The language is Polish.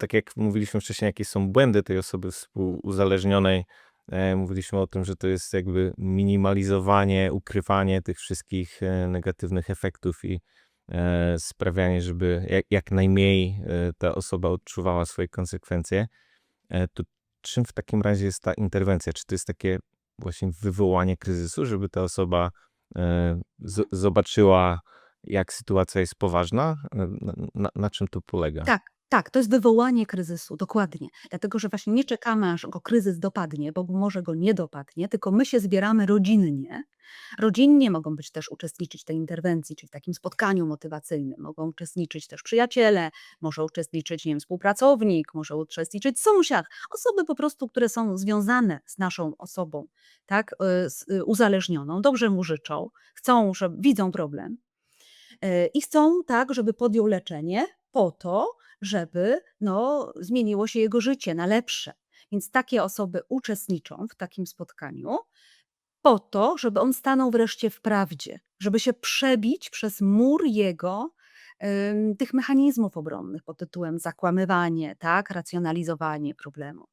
tak jak mówiliśmy wcześniej, jakie są błędy tej osoby współuzależnionej, e, mówiliśmy o tym, że to jest jakby minimalizowanie, ukrywanie tych wszystkich e, negatywnych efektów i e, sprawianie, żeby jak, najmniej ta osoba odczuwała swoje konsekwencje. To czym w takim razie jest ta interwencja? Czy to jest takie właśnie wywołanie kryzysu, żeby ta osoba zobaczyła, jak sytuacja jest poważna? Na, na, na czym to polega? Tak, tak, to jest wywołanie kryzysu, dokładnie. Dlatego, że właśnie nie czekamy, aż go kryzys dopadnie, bo może go nie dopadnie, tylko my się zbieramy rodzinnie. Rodzinnie mogą być też uczestniczyć w tej interwencji, czyli w takim spotkaniu motywacyjnym. Mogą uczestniczyć też przyjaciele, może uczestniczyć, nie wiem, współpracownik, może uczestniczyć sąsiad. Osoby po prostu, które są związane z naszą osobą, tak, y, y, uzależnioną, dobrze mu życzą, chcą, że widzą problem y, i chcą tak, żeby podjął leczenie po to, żeby no, zmieniło się jego życie na lepsze. Więc takie osoby uczestniczą w takim spotkaniu po to, żeby on stanął wreszcie w prawdzie, żeby się przebić przez mur jego tych mechanizmów obronnych pod tytułem zakłamywanie, tak, racjonalizowanie problemu.